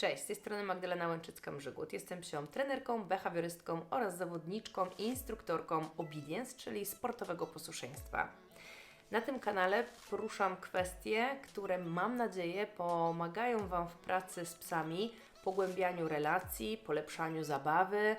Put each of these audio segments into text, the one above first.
Cześć, z tej strony Magdalena Łęczycka-Mrzygłód. Jestem psią trenerką, behawiorystką oraz zawodniczką i instruktorką obedience, czyli sportowego posłuszeństwa. Na tym kanale poruszam kwestie, które mam nadzieję pomagają Wam w pracy z psami, pogłębianiu relacji, polepszaniu zabawy,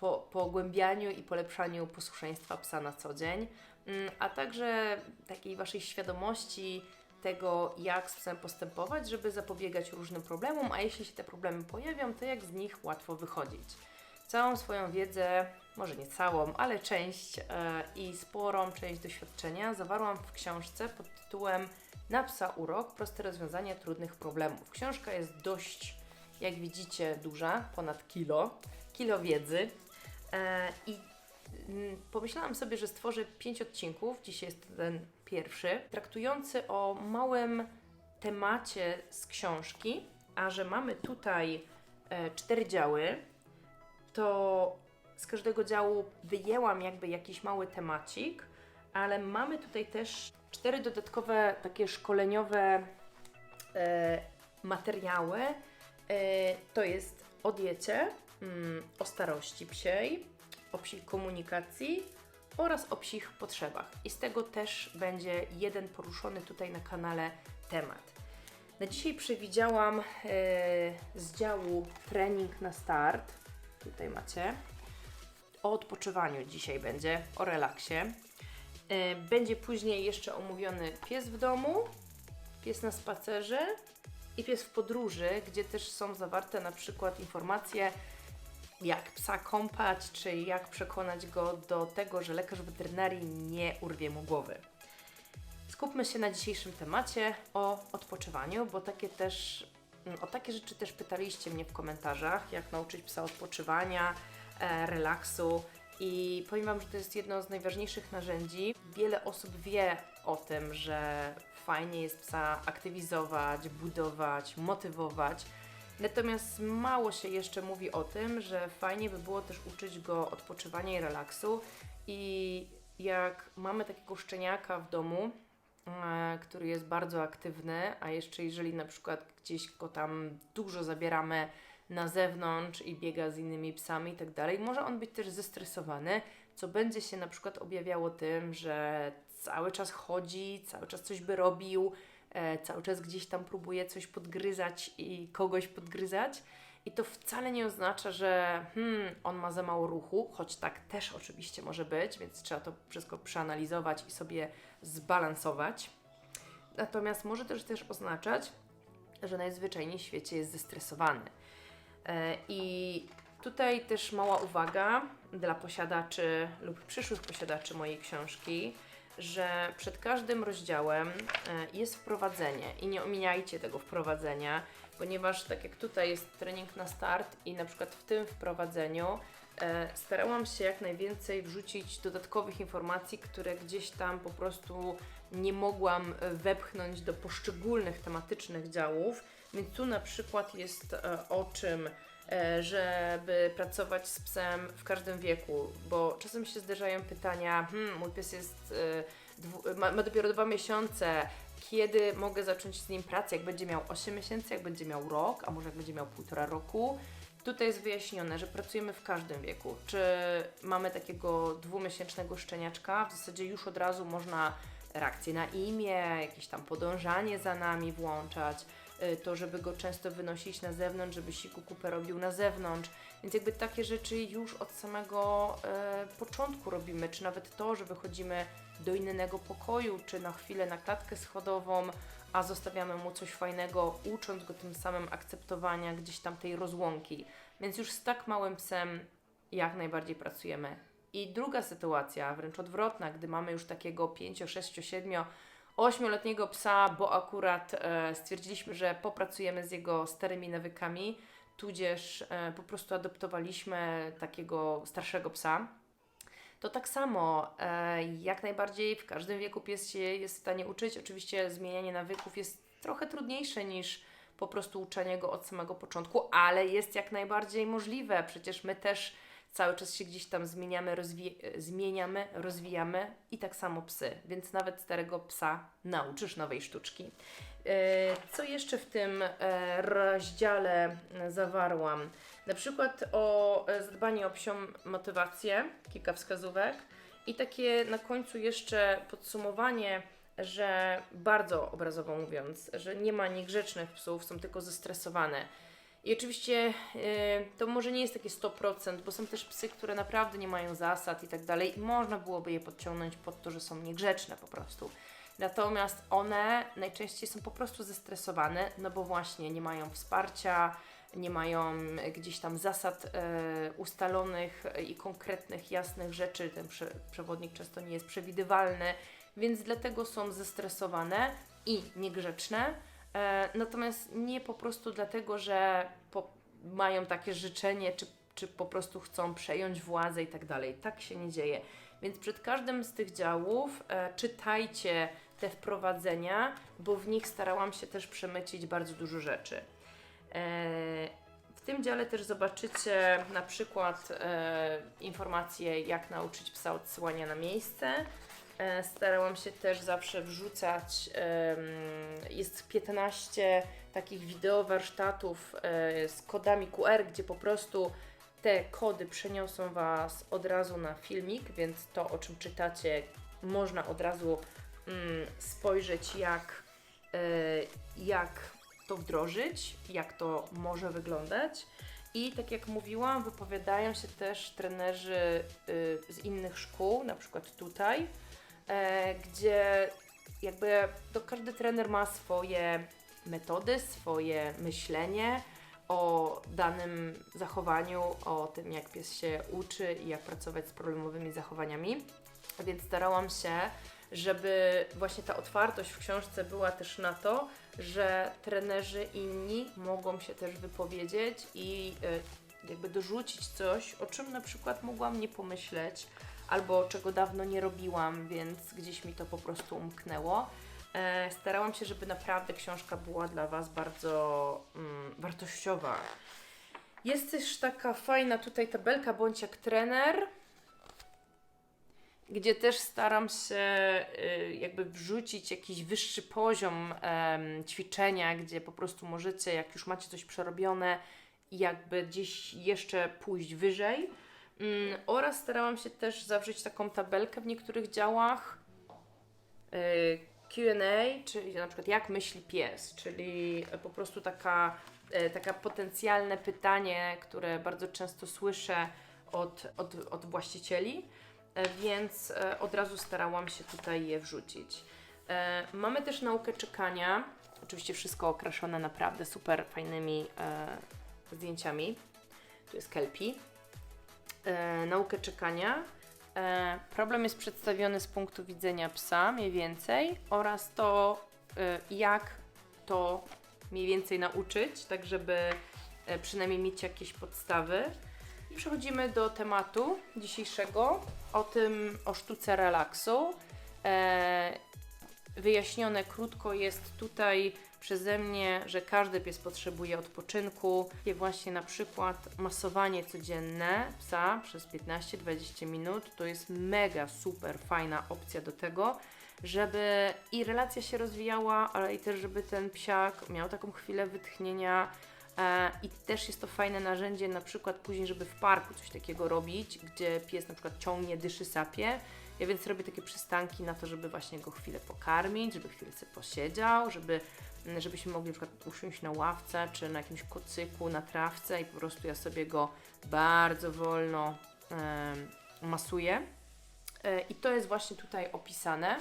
po, pogłębianiu i polepszaniu posłuszeństwa psa na co dzień, mm, a także takiej Waszej świadomości tego, jak z psem postępować, żeby zapobiegać różnym problemom, a jeśli się te problemy pojawią, to jak z nich łatwo wychodzić. Całą swoją wiedzę, może nie całą, ale część e, i sporą część doświadczenia zawarłam w książce pod tytułem Na psa urok proste rozwiązanie trudnych problemów. Książka jest dość, jak widzicie, duża, ponad kilo, kilo wiedzy. E, I mm, pomyślałam sobie, że stworzę pięć odcinków. Dzisiaj jest ten pierwszy, traktujący o małym temacie z książki, a że mamy tutaj e, cztery działy, to z każdego działu wyjęłam jakby jakiś mały temacik, ale mamy tutaj też cztery dodatkowe takie szkoleniowe e, materiały. E, to jest o diecie, mm, o starości psiej, o psich komunikacji oraz o psich potrzebach. I z tego też będzie jeden poruszony tutaj na kanale temat. Na dzisiaj przewidziałam e, z działu trening na start. Tutaj macie. O odpoczywaniu dzisiaj będzie, o relaksie. E, będzie później jeszcze omówiony pies w domu, pies na spacerze i pies w podróży, gdzie też są zawarte na przykład informacje, jak psa kąpać, czy jak przekonać go do tego, że lekarz weterynarii nie urwie mu głowy. Skupmy się na dzisiejszym temacie o odpoczywaniu, bo takie też, mm, o takie rzeczy też pytaliście mnie w komentarzach, jak nauczyć psa odpoczywania, e, relaksu. I powiem Wam, że to jest jedno z najważniejszych narzędzi. Wiele osób wie o tym, że fajnie jest psa aktywizować, budować, motywować. Natomiast mało się jeszcze mówi o tym, że fajnie by było też uczyć go odpoczywania i relaksu. I jak mamy takiego szczeniaka w domu, e, który jest bardzo aktywny, a jeszcze jeżeli na przykład gdzieś go tam dużo zabieramy na zewnątrz i biega z innymi psami i tak dalej, może on być też zestresowany, co będzie się na przykład objawiało tym, że cały czas chodzi, cały czas coś by robił, cały czas gdzieś tam próbuje coś podgryzać i kogoś podgryzać. I to wcale nie oznacza, że hmm, on ma za mało ruchu, choć tak też oczywiście może być, więc trzeba to wszystko przeanalizować i sobie zbalansować. Natomiast może też też oznaczać, że najzwyczajniej w świecie jest zestresowany. E, I tutaj też mała uwaga dla posiadaczy lub przyszłych posiadaczy mojej książki, że przed każdym rozdziałem e, jest wprowadzenie. I nie omijajcie tego wprowadzenia, ponieważ tak jak tutaj jest trening na start i na przykład w tym wprowadzeniu e, starałam się jak najwięcej wrzucić dodatkowych informacji, które gdzieś tam po prostu nie mogłam wepchnąć do poszczególnych tematycznych działów, więc tu na przykład jest e, o czym żeby pracować z psem w każdym wieku, bo czasem się zdarzają pytania, hmm, mój pies jest, e, ma, dopiero dwa miesiące, kiedy mogę zacząć z nim pracę, jak będzie miał 8 miesięcy, jak będzie miał rok, a może jak będzie miał półtora roku. Tutaj jest wyjaśnione, że pracujemy w każdym wieku. Czy mamy takiego dwumiesięcznego szczeniaczka, w zasadzie już od razu można reakcję na imię, jakieś tam podążanie za nami włączać, to żeby go często wynosić na zewnątrz, żeby siku kupę robił na zewnątrz. Więc jakby takie rzeczy już od samego e, początku robimy, czy nawet to, że wychodzimy do innego pokoju, czy na chwilę na klatkę schodową, a zostawiamy mu coś fajnego, ucząc go tym samym akceptowania gdzieś tam tej rozłąki. Więc już z tak małym psem jak najbardziej pracujemy. I druga sytuacja, wręcz odwrotna, gdy mamy już takiego 5, 6, 7, 8-letniego psa, bo akurat e, stwierdziliśmy, że popracujemy z jego starymi nawykami, tudzież e, po prostu adoptowaliśmy takiego starszego psa. To tak samo, e, jak najbardziej w każdym wieku pies się jest w stanie uczyć. Oczywiście zmienianie nawyków jest trochę trudniejsze niż po prostu uczenie go od samego początku, ale jest jak najbardziej możliwe. Przecież my też cały czas się gdzieś tam zmieniamy, rozwi- zmieniamy, rozwijamy i tak samo psy, więc nawet starego psa nauczysz nowej sztuczki. E, Co jeszcze w tym e, rozdziale e, zawarłam? Na przykład o zadbanie o psią motywację, kilka wskazówek i takie na końcu jeszcze podsumowanie, że bardzo obrazowo mówiąc, że nie ma niegrzecznych psów, są tylko zestresowane. I oczywiście e, to może nie jest takie 100%, bo są też psy, które naprawdę nie mają zasad i tak dalej. I można byłoby je podciągnąć pod to, że są niegrzeczne po prostu. Natomiast one najczęściej są po prostu zestresowane, no bo właśnie nie mają wsparcia, nie mają gdzieś tam zasad e, ustalonych i konkretnych, jasnych rzeczy. Ten prze, przewodnik często nie jest przewidywalny, więc dlatego są zestresowane i niegrzeczne. E, natomiast nie po prostu dlatego, że po, mają takie życzenie, czy, czy po prostu chcą przejąć władzę i tak dalej. Tak się nie dzieje. Więc przed każdym z tych działów e, czytajcie te wprowadzenia, bo w nich starałam się też przemycić bardzo dużo rzeczy. E, w tym dziale też zobaczycie na przykład e, informacje, jak nauczyć psa odsyłania na miejsce. E, starałam się też zawsze wrzucać, jest 15 takich wideo warsztatów e, z kodami QR, gdzie po prostu te kody przeniosą Was od razu na filmik, więc to, o czym czytacie, można od razu mm, spojrzeć, jak, e, jak to wdrożyć, jak to może wyglądać. I tak jak mówiłam, wypowiadają się też trenerzy y, z innych szkół, na przykład tutaj, gdzie jakby to każdy trener ma swoje metody, swoje myślenie o danym zachowaniu, o tym jak pies się uczy i jak pracować z problemowymi zachowaniami. Więc starałam się, żeby właśnie ta otwartość w książce była też na to, że trenerzy inni mogą się też wypowiedzieć i y, jakby dorzucić coś, o czym na przykład mogłam nie pomyśleć, albo czego dawno nie robiłam, więc gdzieś mi to po prostu umknęło. E, starałam się, żeby naprawdę książka była dla Was bardzo mm, wartościowa. Jest też taka fajna tutaj tabelka bądź jak trener, gdzie też staram się y, jakby wrzucić jakiś wyższy poziom ćwiczenia, gdzie po prostu możecie, jak już macie coś przerobione, jakby gdzieś jeszcze pójść wyżej. Mm, oraz starałam się też zawrzeć taką tabelkę w niektórych działach y, Q&A, czyli na przykład jak myśli pies, czyli po prostu taka, e, taka potencjalne pytanie, które bardzo często słyszę od, od, od właścicieli, e, więc e, od razu starałam się tutaj je wrzucić. Mamy też naukę czekania, oczywiście wszystko okraszone naprawdę super fajnymi zdjęciami. Tu jest Kelpi. E, naukę czekania. E, problem jest przedstawiony z punktu widzenia psa mniej więcej oraz to, e, jak to mniej więcej nauczyć, tak żeby e, przynajmniej mieć jakieś podstawy. I przechodzimy do tematu dzisiejszego, o tym, o sztuce relaksu. E, wyjaśnione krótko jest tutaj przeze mnie, że każdy pies potrzebuje odpoczynku. Takie właśnie na przykład masowanie codzienne psa przez 15-20 minut to jest mega super fajna opcja do tego, żeby i relacja się rozwijała, ale i też żeby ten psiak miał taką chwilę wytchnienia. E, I też jest to fajne narzędzie, na przykład później, żeby w parku coś takiego robić, gdzie pies na przykład ciągnie, dyszy, sapie. Ja więc robię takie przystanki na to, żeby właśnie go chwilę pokarmić, żeby chwilę sobie posiedział, żeby, żebyśmy mogli na przykład usiąść na ławce czy na jakimś kocyku, na trawce i po prostu ja sobie go bardzo wolno em, masuję. E, I to jest właśnie tutaj opisane.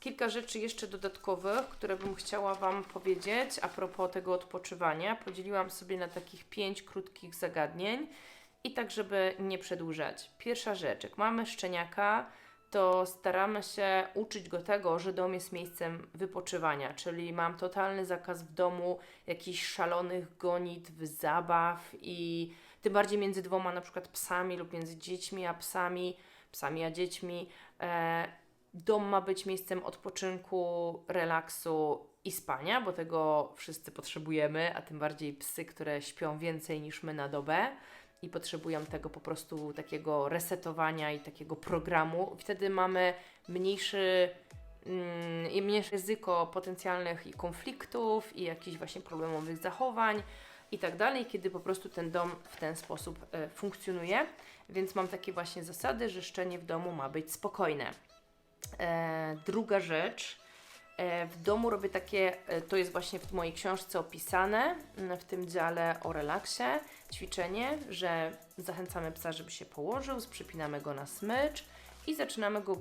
Kilka rzeczy jeszcze dodatkowych, które bym chciała Wam powiedzieć a propos tego odpoczywania. Podzieliłam sobie na takich pięć krótkich zagadnień i tak, żeby nie przedłużać. Pierwsza rzecz, jak mamy szczeniaka, to staramy się uczyć go tego, że dom jest miejscem wypoczywania, czyli mam totalny zakaz w domu jakichś szalonych gonitw, zabaw i tym bardziej między dwoma na przykład psami lub między dziećmi a psami, psami a dziećmi. E, dom ma być miejscem odpoczynku, relaksu i spania, bo tego wszyscy potrzebujemy, a tym bardziej psy, które śpią więcej niż my na dobę i potrzebują tego po prostu takiego resetowania i takiego programu. Wtedy mamy mniejszy mm, i mniejsze ryzyko potencjalnych i konfliktów i jakichś właśnie problemowych zachowań i tak dalej, kiedy po prostu ten dom w ten sposób e, funkcjonuje. Więc mam takie właśnie zasady, że szczenie w domu ma być spokojne. E, druga rzecz, w domu robię takie, e, to jest właśnie w mojej książce opisane, w tym dziale o relaksie, ćwiczenie, że zachęcamy psa, żeby się położył, przypinamy go na smycz i zaczynamy go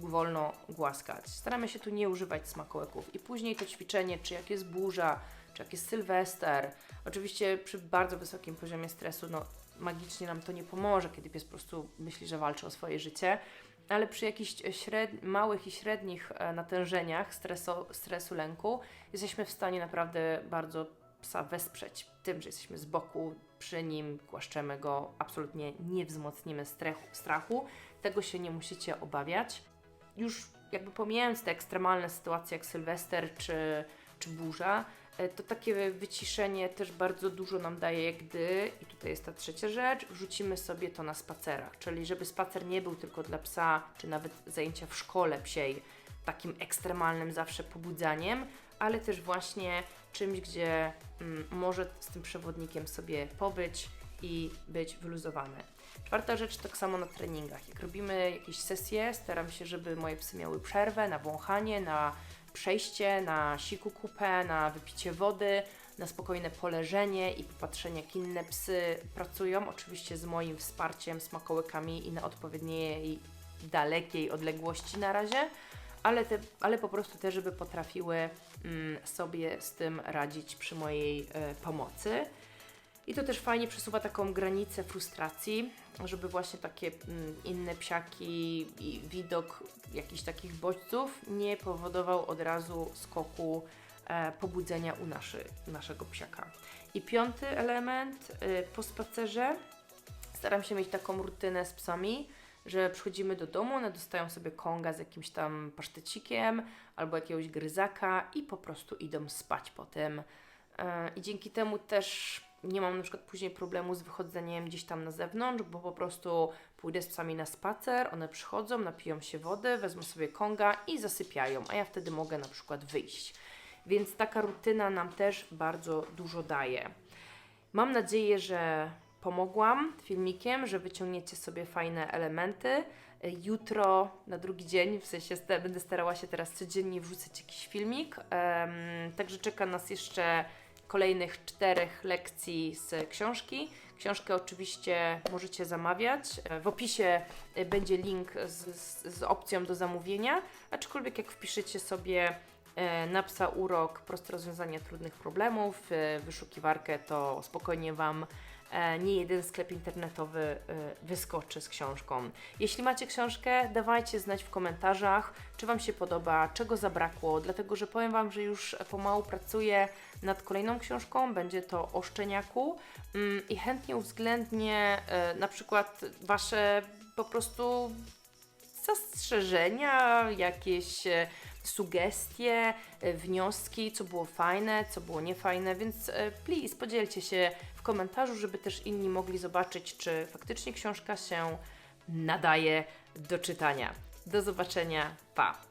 wolno głaskać. Staramy się tu nie używać smakołyków. I później to ćwiczenie, czy jak jest burza, czy jak jest sylwester, oczywiście przy bardzo wysokim poziomie stresu, no magicznie nam to nie pomoże, kiedy pies po prostu myśli, że walczy o swoje życie, ale przy jakichś śred... małych i średnich e, natężeniach stresu, stresu, lęku, jesteśmy w stanie naprawdę bardzo psa wesprzeć tym, że jesteśmy z boku przy nim, głaszczemy go, absolutnie nie wzmocnimy strachu. Tego się nie musicie obawiać. Już jakby pomijając te ekstremalne sytuacje jak Sylwester czy, czy burza, to takie wyciszenie też bardzo dużo nam daje, gdy, i tutaj jest ta trzecia rzecz, wrzucimy sobie to na spacerach. Czyli żeby spacer nie był tylko dla psa, czy nawet zajęcia w szkole psiej, takim ekstremalnym zawsze pobudzaniem, ale też właśnie czymś, gdzie mm, może z tym przewodnikiem sobie pobyć i być wyluzowany. Czwarta rzecz, tak samo na treningach. Jak robimy jakieś sesje, staram się, żeby moje psy miały przerwę na wąchanie, na przejście, na siku kupę, na wypicie wody, na spokojne poleżenie i popatrzenie, jak inne psy pracują. Oczywiście z moim wsparciem, smakołykami i na odpowiedniej dalekiej odległości na razie, ale, te, ale po prostu też, żeby potrafiły mm, sobie z tym radzić przy mojej e, pomocy. I to też fajnie przesuwa taką granicę frustracji, żeby właśnie takie mm, inne psiaki i widok jakichś takich bodźców nie powodował od razu skoku e, pobudzenia u naszy, naszego psiaka. I piąty element, y, po spacerze staram się mieć taką rutynę z psami, że przychodzimy do domu, one dostają sobie konga z jakimś tam pasztecikiem albo jakiegoś gryzaka i po prostu idą spać potem. E, I dzięki temu też nie mam na przykład później problemu z wychodzeniem gdzieś tam na zewnątrz, bo po prostu pójdę z psami na spacer, one przychodzą, napiją się wody, wezmą sobie konga i zasypiają, a ja wtedy mogę na przykład wyjść. Więc taka rutyna nam też bardzo dużo daje. Mam nadzieję, że pomogłam filmikiem, że wyciągniecie sobie fajne elementy. Jutro, na drugi dzień, w sensie będę starała się teraz codziennie wrzucać jakiś filmik. Em, także czeka nas jeszcze kolejnych czterech lekcji z książki. Książkę oczywiście możecie zamawiać. W opisie e, będzie link z, z, z opcją do zamówienia, aczkolwiek jak wpiszecie sobie e, na psa urok proste rozwiązanie trudnych problemów, e, wyszukiwarkę, to spokojnie Wam nie jeden sklep internetowy e, wyskoczy z książką. Jeśli macie książkę, dawajcie znać w komentarzach, czy Wam się podoba, czego zabrakło, dlatego że powiem Wam, że już pomału pracuję nad kolejną książką, będzie to o szczeniaku mm, i chętnie uwzględnię e, na przykład Wasze po prostu zastrzeżenia, jakieś e, sugestie, e, wnioski, co było fajne, co było niefajne, więc e, please podzielcie się komentarzu, żeby też inni mogli zobaczyć, czy faktycznie książka się nadaje do czytania. Do zobaczenia, pa!